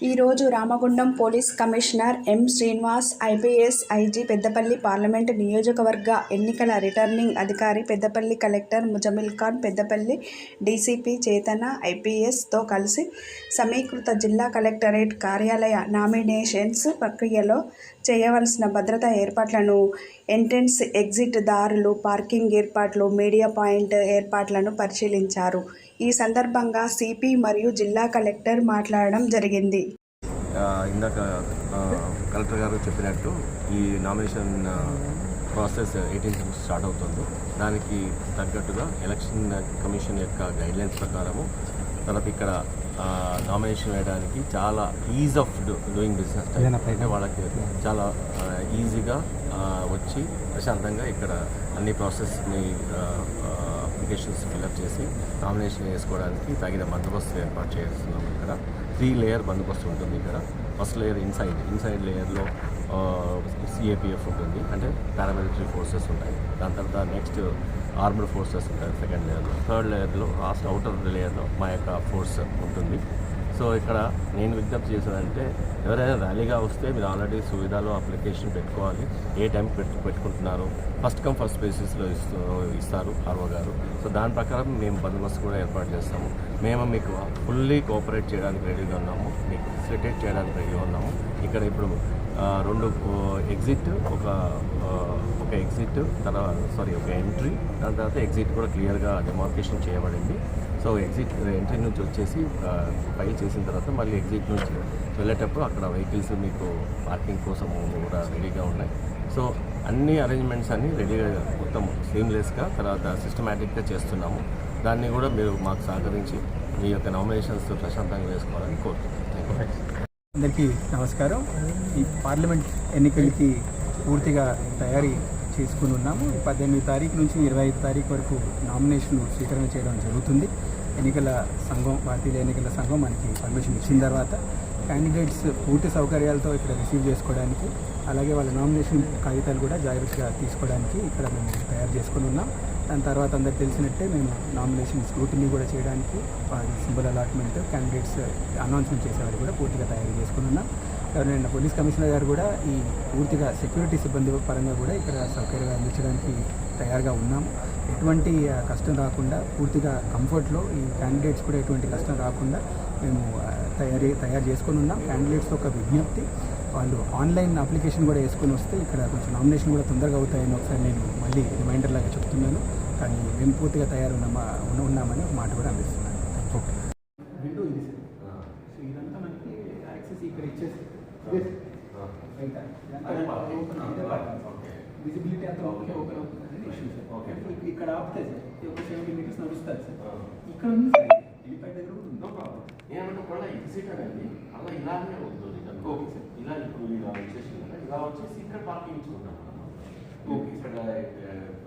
ఈరోజు Ramagundam police commissioner M Srinivas IPS IG Peddapalli parliament నియోజకవర్గ ఎన్నికల రిటర్నింగ్ అధికారి పెద్దపల్లి కలెక్టర్ ముజమిల్ ఖాన్ పెద్దపల్లి డీసీపీ చేతన ఐపీఎస్తో కలిసి సమీకృత జిల్లా కలెక్టరేట్ కార్యాలయ నామినేషన్స్ ప్రక్రియలో చేయవలసిన భద్రతా ఏర్పాట్లను ఎంట్రన్స్ ఎగ్జిట్ దారులు పార్కింగ్ ఏర్పాట్లు మీడియా పాయింట్ ఏర్పాట్లను పరిశీలించారు. ఈ సందర్భంగా సిపి మరియు జిల్లా కలెక్టర్ మాట్లాడడం జరిగింది. ఇందాక కలెక్టర్ గారు చెప్పినట్టు ఈ నామినేషన్ ప్రాసెస్ ఎయిటీన్త్ స్టార్ట్ అవుతుంది. దానికి తగ్గట్టుగా ఎలక్షన్ కమిషన్ యొక్క గైడ్లైన్స్ ప్రకారము తర్వాత ఇక్కడ నామినేషన్ వేయడానికి చాలా ఈజ్ ఆఫ్ డూయింగ్ బిజినెస్ అంటే వాళ్ళకి చాలా ఈజీగా వచ్చి ప్రశాంతంగా ఇక్కడ అన్ని ప్రాసెస్ని అప్లికేషన్స్ ఫిల్అప్ చేసి నామినేషన్ వేసుకోవడానికి తగిన బందోబస్తు ఏర్పాటు చేస్తున్నాం ఇక్కడ. త్రీ లేయర్ బందోబస్తు ఉంటుంది ఇక్కడ. ఫస్ట్ లేయర్ ఇన్సైడ్ ఇన్సైడ్ లేయర్లో సిఏపిఎఫ్ ఉంటుంది. అంటే పారామిలిటరీ ఫోర్సెస్ ఉంటాయి. దాని తర్వాత నెక్స్ట్ ఆర్మడ్ ఫోర్సెస్ ఉంటాయి సెకండ్ లేయర్లో థర్డ్ లేయర్లో లాస్ట్ అవుటర్ లేయర్లో మా యొక్క ఫోర్స్ ఉంటుంది. సో ఇక్కడ నేను విజ్ఞప్తి చేసేదంటే ఎవరైనా ర్యాలీగా వస్తే మీరు ఆల్రెడీ సువిధాలో అప్లికేషన్ పెట్టుకోవాలి. ఏ టైంకి పెట్టు పెట్టుకుంటున్నారు? ఫస్ట్ కమ్ ఫస్ట్ బేసిస్లో ఇస్తూ ఇస్తారు ఆర్ఓ గారు. సో దాని ప్రకారం మేము బందోబస్తు కూడా ఏర్పాటు చేస్తాము. మేము మీకు ఫుల్లీ కోఆపరేట్ చేయడానికి రెడీగా ఉన్నాము. మీకు ఫెసిలిటేట్ చేయడానికి రెడీగా ఉన్నాము. ఇక్కడ ఇప్పుడు రెండు ఎగ్జిట్ ఒక ఒక ఎగ్జిట్ తర్వాత సారీ ఒక ఎంట్రీ దాని తర్వాత ఎగ్జిట్ కూడా క్లియర్గా డెమార్కేషన్ చేయబడింది. సో ఎగ్జిట్ ఎంట్రీ నుంచి వచ్చేసి ఫైల్ చేసిన తర్వాత మళ్ళీ ఎగ్జిట్ నుంచి వెళ్ళేటప్పుడు అక్కడ వెహికల్స్ మీకు పార్కింగ్ కోసం కూడా రెడీగా ఉన్నాయి. సో అన్ని అరేంజ్మెంట్స్ అన్ని రెడీగా మొత్తం సీమ్లెస్గా తర్వాత సిస్టమేటిక్గా చేస్తున్నాము. దాన్ని కూడా మీరు మాకు సహకరించి మీ యొక్క నామినేషన్స్ ప్రశాంతంగా వేసుకోవాలని కోరుతున్నాను థ్యాంక్ యూ అందరికీ నమస్కారం. ఈ పార్లమెంట్ ఎన్నికలకి పూర్తిగా తయారీ చేసుకుని ఉన్నాము. పద్దెనిమిది తారీఖు నుంచి ఇరవై ఐదు తారీఖు వరకు నామినేషన్ స్వీకరణ చేయడం జరుగుతుంది. ఎన్నికల సంఘం భారతీయ ఎన్నికల సంఘం మనకి పర్మిషన్ ఇచ్చిన తర్వాత క్యాండిడేట్స్ పూర్తి సౌకర్యాలతో ఇక్కడ రిసీవ్ చేసుకోవడానికి అలాగే వాళ్ళ నామినేషన్ కాగితాలు కూడా జాగ్రత్తగా తీసుకోవడానికి ఇక్కడ మేము తయారు చేసుకుని ఉన్నాం. దాని తర్వాత అందరికి తెలిసినట్టే మేము నామినేషన్ స్క్రూటినీ కూడా చేయడానికి వారి సింబల్ అలాట్మెంట్ క్యాండిడేట్స్ అనౌన్స్మెంట్ చేసేవారు కూడా పూర్తిగా తయారు చేసుకుని ఉన్నాం. నిన్న పోలీస్ కమిషనర్ గారు కూడా ఈ పూర్తిగా సెక్యూరిటీ సిబ్బంది పరంగా కూడా ఇక్కడ సౌకర్యాలు అందించడానికి తయారుగా ఉన్నాము ఎటువంటి కష్టం రాకుండా పూర్తిగా కంఫర్ట్లో ఈ క్యాండిడేట్స్ కూడా ఎటువంటి కష్టం రాకుండా మేము తయారీ తయారు చేసుకొని ఉన్నాం. క్యాండిడేట్స్ ఒక విజ్ఞప్తి వాళ్ళు ఆన్లైన్ అప్లికేషన్ కూడా వేసుకొని వస్తే ఇక్కడ కొంచెం నామినేషన్ కూడా తొందరగా అవుతాయని ఒకసారి నేను మళ్ళీ రిమైండర్ లాగా చెప్తున్నాను. కానీ మేము పూర్తిగా తయారు ఉన్నామా ఉన్న- ఉన్నామని మాట కూడా అందిస్తున్నాను. విజిబిలిటీ అంతా ఓకే ఓపెన్ అవుతుంది అనేది ఇష్యూ సార్ Okay. ఇక- ఇక్కడ ఆపుతాయి సార్ ఇది ఒక సెవెంటీ మీటర్స్ నడుస్తుంది సార్ Ah. ఇక్కడ ఉంది సార్ వెళ్ళిపోయిన దగ్గర కూడా ఉంది నో ప్రాబ్లం ఏమంటే కూడా ఎగ్జిట్ అనేది అలా ఇలానే ఉంటుంది ఓకే సార్. ఇలా ఇప్పుడు ఇలా వచ్చేసి ఇలా వచ్చేసి ఇక్కడ పార్కింగ్ ఇచ్చుకుంటాం ఓకే. ఇక్కడ